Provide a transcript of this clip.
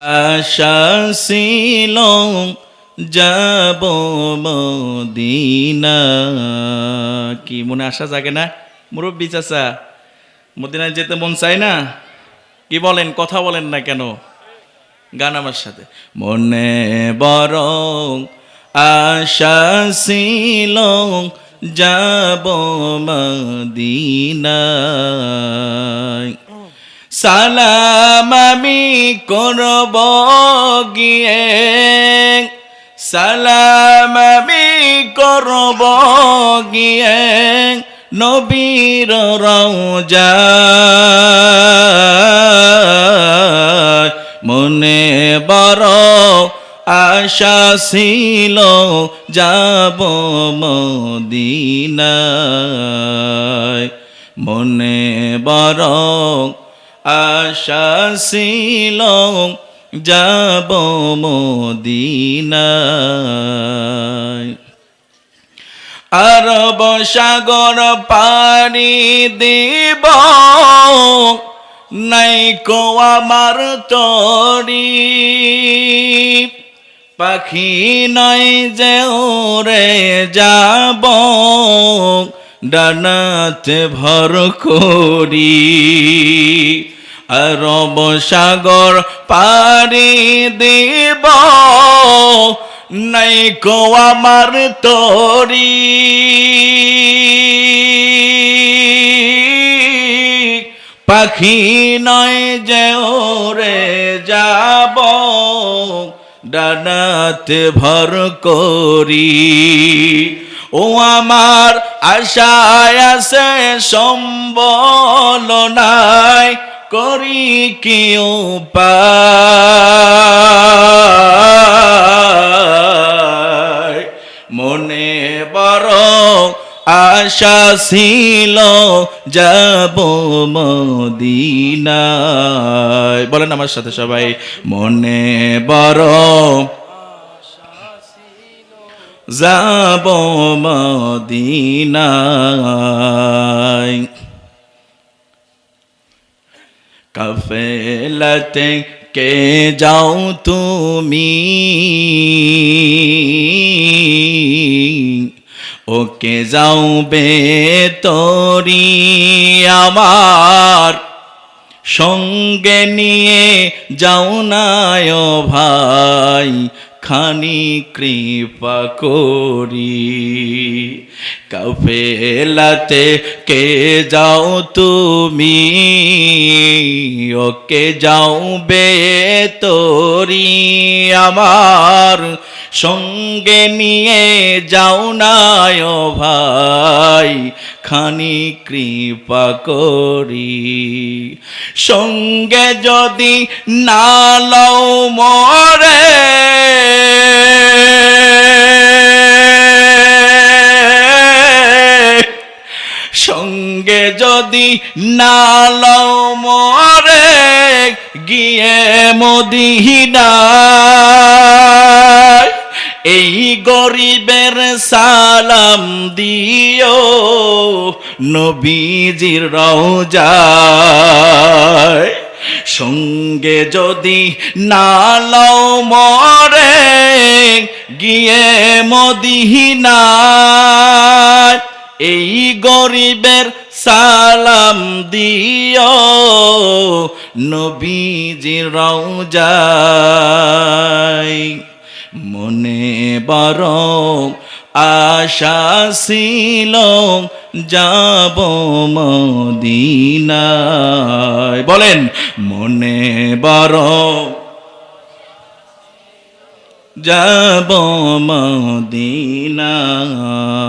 আশা ছিল যাব মদিনা। কি মনে আশা জাগে না? মুরব্বী চাচা, মদিনায় যেতে মন চায় না? কি বলেন, কথা বলেন না কেন? গান আমার সাথে। মনে বরং আশা ছিল যাব মদিনায় সালাম আমি করব গিয়ে। সালাম আমি করব গিয়ে নবীর রওজা। মনে বড় আশা ছিল যাব মদিনায়। মনে বড় আশা ছিল যাব মদিনায়। আরব সাগর পানি দিব, নাই কো আমার তরি। পাখি নাই যে ওরে যাব, ডানাতে ভর করি। আরব সাগর পারি দিব। নাই কো আমার তরি। পাখি নয় যে ওরে যাব, ডানাতে ভর করি। ও আমার আশায় আছে, সম্বল নাই। করি কি মনে বড় আশা ছিল যাব মদিনায়। বলেন আমার সাথে সবাই, মনে বড় যাব মদিনায়। কাফেলাতে কে যাও তুমি? ওকে যাও বে তরি আমার সঙ্গে নিয়ে যাও নায় ভাই খানি কৃপা করি। কাফেলাতে কে যাও তুমি? ওকে যাও বে তোরি। আমার সঙ্গে নিয়ে যাও নায় ভাই, খানি কৃপা করি। সঙ্গে যদি না লও মরে যদি না লও মরে, গিয়ে মদিনায়। এই গরিবের সালাম দিও নবীজির রওজায়। সঙ্গে যদি না লও মরে, গিয়ে মদিনায়। এই গরিবের সালাম দিও নবীজির রওজায়। মনে বড় আশা ছিল যাব মদিনায়। বলেন, মনে বড় যাব মদিনায়।